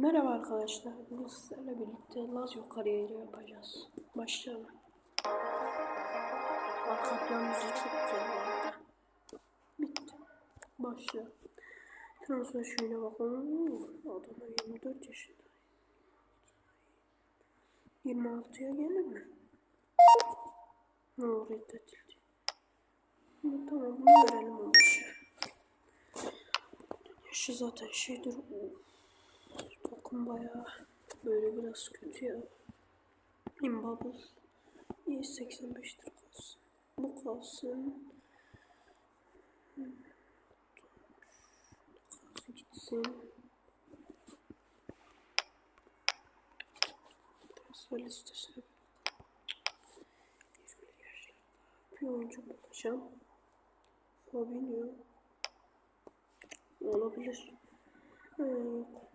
Merhaba arkadaşlar. Bugün sizlerle birlikte Lazio kariyeri yapacağız. Başlayalım. Arka plan müziği çok güzel arada. Bitti. Başla. Transfer şöyle bakalım. Adam 24 yaşında. 26'ya gelir mi? Ne olur reddedildi. Tamam bunu verelim 15'e. Yaşı zaten şeydir. Uf. Takım bayağı böyle biraz kötü ya. Imbabble. İyi 85'tir kalsın. Bu kalsın. Hmm. Kalsın gitsin. Transfer listesine 20 yaşlarda bir oyuncu bulacağım. Fabinho. Olabilir. Ha, yok.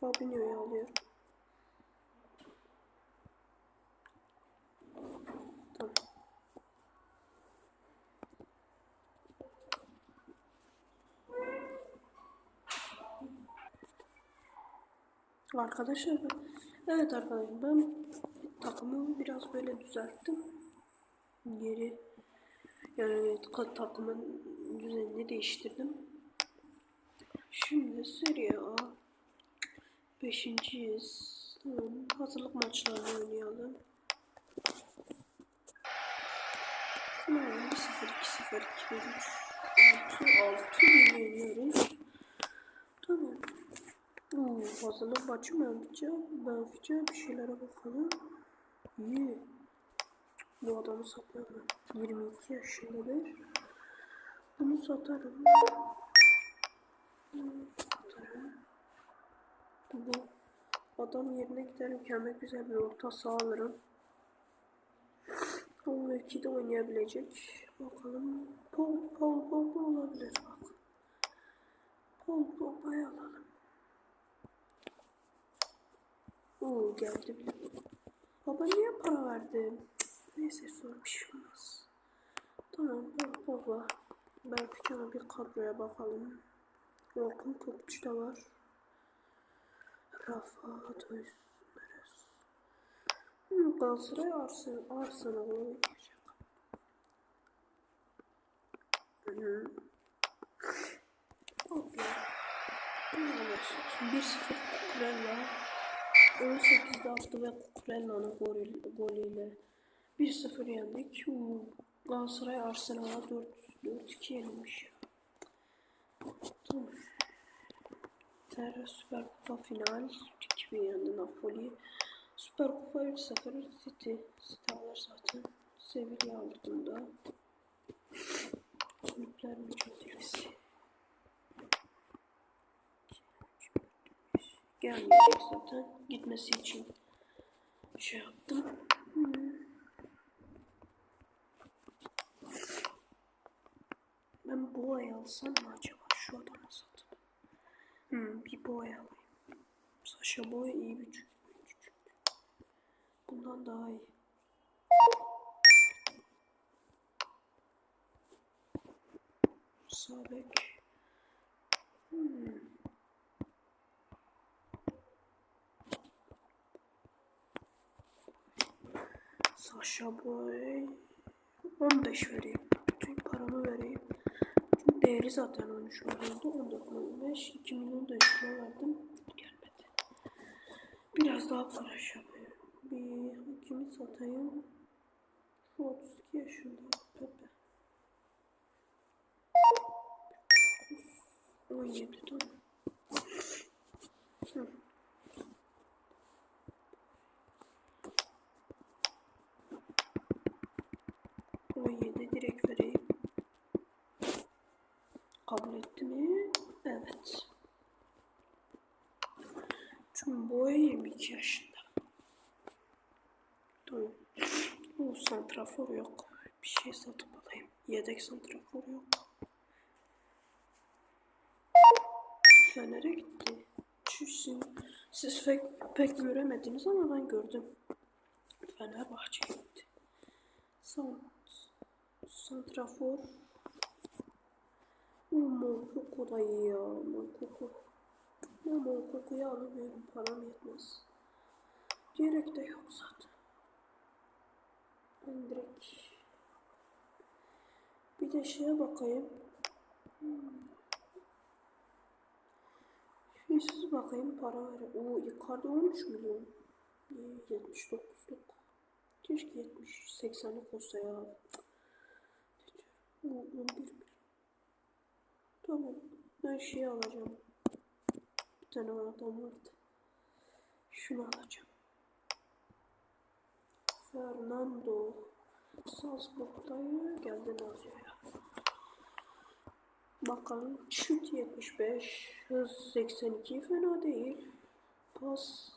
Fabinho'yu alıyorum. Tamam. Arkadaşlar evet arkadaşlar ben takımı biraz böyle düzelttim. Geri yani ta- takımın düzenini değiştirdim. Şimdi Serie A Beşinciyiz. Tamam. Hazırlık maçlarını oynayalım. Tamam. 1-0, 2-0, 2-1, 3, 6, 6 diye yeniyoruz. Tamam. Oo, hazırlık maçı Benfica. Benfica bir şeylere bakalım. İyi. Bu adamı satmam. 22 yaşındadır. Bunu satarım. Satarım. Bu adam yerine giderim kendime güzel bir orta alırım. O mevkide oynayabilecek. Bakalım. Pol Pol Pogba olabilir bak. Pol Pogba'yı alalım. Oo geldi bile. Baba niye para verdin? Neyse sonra bir şey olmaz. Tamam Pol Pogba. Belki sana bir kadroya bakalım. Orkun Topçu da var. Rafa Atöz Meres. Hmm, Galatasaray Arsenal Arsenal'a oynayacak. Hı. Hop ya. Başlıyorsun? 1-0 Kukurella. 18'de attı ve Kukurella'nın golü, golüyle 1-0 yendik. Galatasaray Arsenal'a 4-2 yenilmiş. Tamam. Terra Süper Kupa final 2-1 yendi Napoli. Süper Kupa 3-0 City. Alır zaten. Sevilla altında. Kulüpler mücadelesi. Gelmeyecek zaten. Gitmesi için şey yaptım. Hmm. Ben bu ay alsam mı acaba? Şu adamı satıp. Hmm, bir boy alayım. Sasha boy iyi bir çocuk. Bundan daha iyi. Sağ bek. Hmm. Sasha boy. 15 vereyim. Bütün paramı vereyim. Değeri zaten 13 milyondu. 14 milyon 5. 2 milyon da üstüne verdim. Gelmedi. Biraz daha para şey yapıyor. Bir kimi satayım? Şu 32 yaşında. Pepe. 17 tamam. Hı. On yedi direkt vereyim. Etti mi? Evet. Tüm boy 22 yaşında. Tamam. Bu santrafor yok. Bir şey satıp alayım. Yedek santrafor yok. Fener'e gitti. Çüssün. Siz pek, pek göremediniz ama ben gördüm. Fenerbahçe'ye gitti. Son, santrafor Monkoko da iyi ya. Monkoko. Ben Monkoko'yu alamıyorum. Param yetmez. Gerek de yok zaten. Ben direkt bir de şeye bakayım. Şurasız bakayım para ver. Oo yukarıda 13 milyon. İyi, 79'luk. Keşke 70 80'lik olsa ya. Bu 11 milyon. Tamam. Ben şeyi alacağım. Bir tane adam vardı. Şunu alacağım. Fernando. Salzburg'dayı geldi Nazi'ye. Bakalım şut 75, hız 82 fena değil. Pas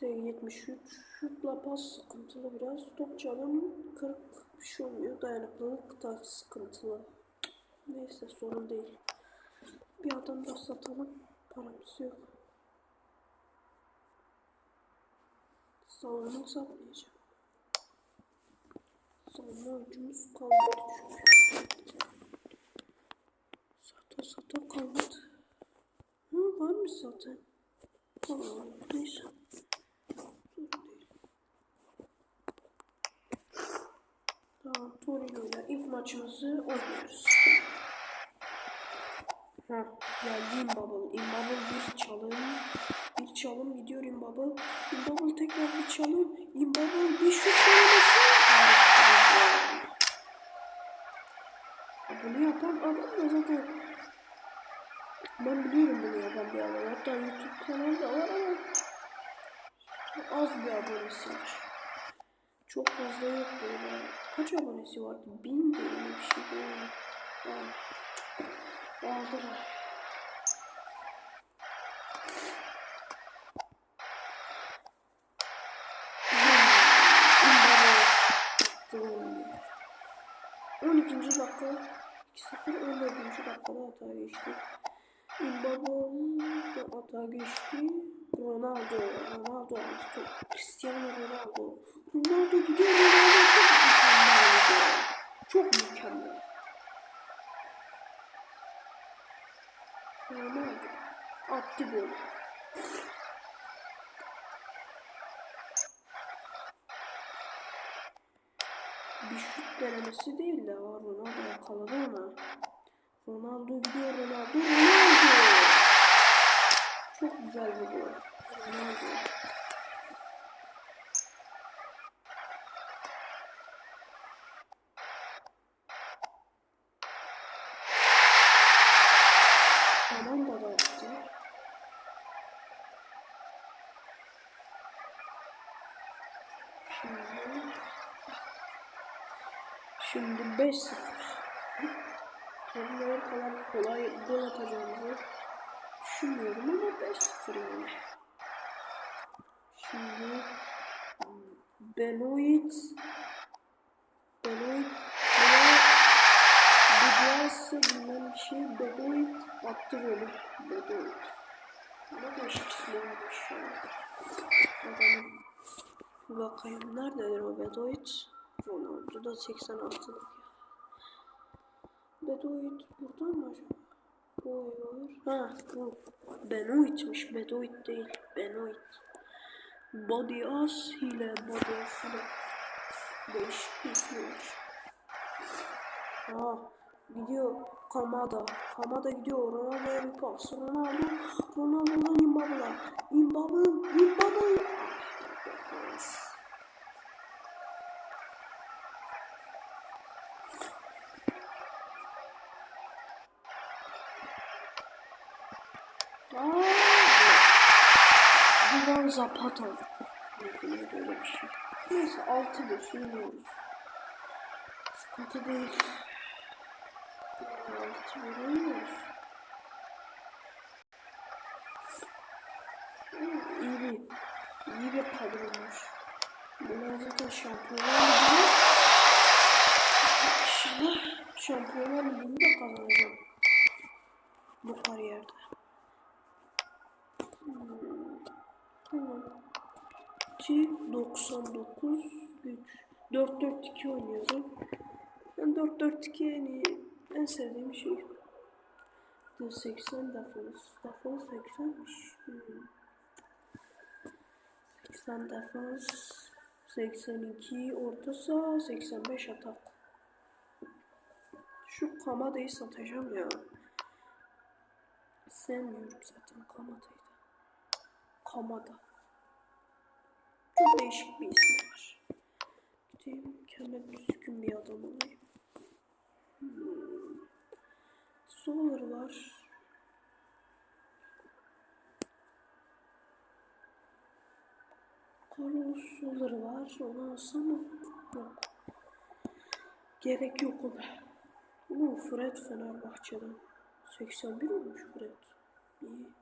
şey 73, şutla pas sıkıntılı biraz. Top çalım 40 bir şey olmuyor. Dayanıklılık da sıkıntılı. Neyse sorun değil. Bir adam da satalım. Paramız yok. Savunma satmayacağım. Savunma oyuncumuz kalmadı çünkü. Sata sata kalmadı. Ha varmış zaten. Tamam neyse. Sorun değil. Tamam Torino ile ilk maçımızı oynuyoruz. Ha geldi Imbabble. Imbabble bir çalım. Bir çalım gidiyor Imbabble. Imbabble tekrar bir çalım. Imbabble bir şut denemesi. Bunu yapan adam da zaten ben biliyorum bunu yapan bir adam. Hatta YouTube kanalı da var ama az bir abonesi var. Çok fazla yok böyle. Kaç abonesi var? Bin de öyle bir şey değil. Aa, aldılar. Hmm. 12. dakika 2-0 14. dakikada hata geçti. Imbabo da hata geçti. Ronaldo, Ronaldo. Cristiano Ronaldo. Ronaldo gidiyor. Ronaldo çok mükemmel. Çok mükemmel. Ronaldo attı gol. bir şut denemesi değil de var Ronaldo yakaladı ama Ronaldo gidiyor Ronaldo Ronaldo. Çok güzel bir gol. Ronaldo da attı Şimdi Şimdi 5-0. Tabii o kadar kolay gol atacağımızı düşünmüyorum ama 5-0 yani. Şimdi Benoit Benoit Bediası bilmem bir şey Benoit attı golü. Benoit. Ne değişik ismi varmış ya. Adamın Bakayım nerededir o Bedoit? Ronaldo da 86'lık ya. Bedoit burada mı acaba? Boy var. Ha bu. Benoit'miş. Bedoit değil. Benoit. Bodias ile Bodias ile. Değişik bir ismi var. Aa, gidiyor Kamada. Kamada gidiyor. Ronaldo'ya bir pas. Ronaldo. Ronaldo'dan Imbabla. Imbabla. Imbabla. Defans. Aa, Duran Zapata. Böyle bir şey. Neyse 6 5 yeniyoruz. Sıkıntı değil. 6 1 yeniyoruz. İyi bir, iyi bir kadroymuş. Bunlar zaten şampiyonlar ligi. İnşallah şampiyonlar ligini de kazanacağım. Bu kariyerde. Tamam. 2 99 3 4 4 2 oynuyorum. Ben 4 4 2 en iyi en sevdiğim şey. 80 defans. Defans 80'miş. Hmm. 80 defans. 82 orta saha. 85 atak. Şu Kamada'yı satacağım ya. Sevmiyorum zaten Kamada'yı da. Kamada. Çok değişik bir ismi var. Gideyim kendime düzgün bir adam olayım. Hmm. Solar var. Carlos Solar var. Onu alsam? Yok. Gerek yok ona. Bu Fred Fenerbahçe'den. 81 olmuş Fred. İyi.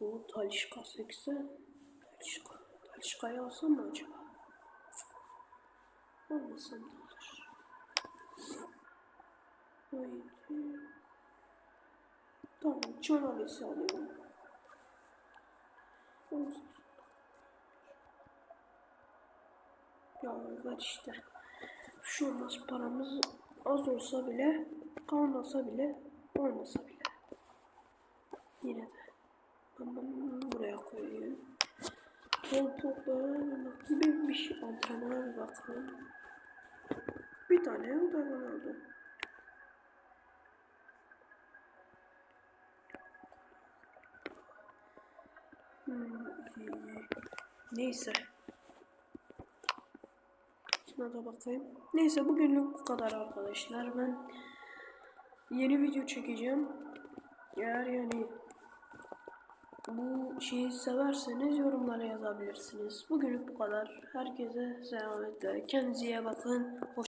Bu Talişka 80. Talişka. Talişka'yı alsam mı acaba? Cık. Almasam da olur. Haydi. Tamam, Canalesi alıyorum. Ya ver işte. Şu olmaz paramız az olsa bile, kalmasa bile, olmasa bile. Yine de. Bunu buraya koyayım. Paul Pogba'ya gibi bir şey antrenmana bir bakalım. Bir tane da Ronaldo. Hmm. Neyse. Şuna da bakayım. Neyse bugünlük bu kadar arkadaşlar. Ben yeni video çekeceğim. Eğer yani bu şeyi severseniz yorumlara yazabilirsiniz. Bugünlük bu kadar. Herkese selametle. Kendinize iyi bakın. Hoş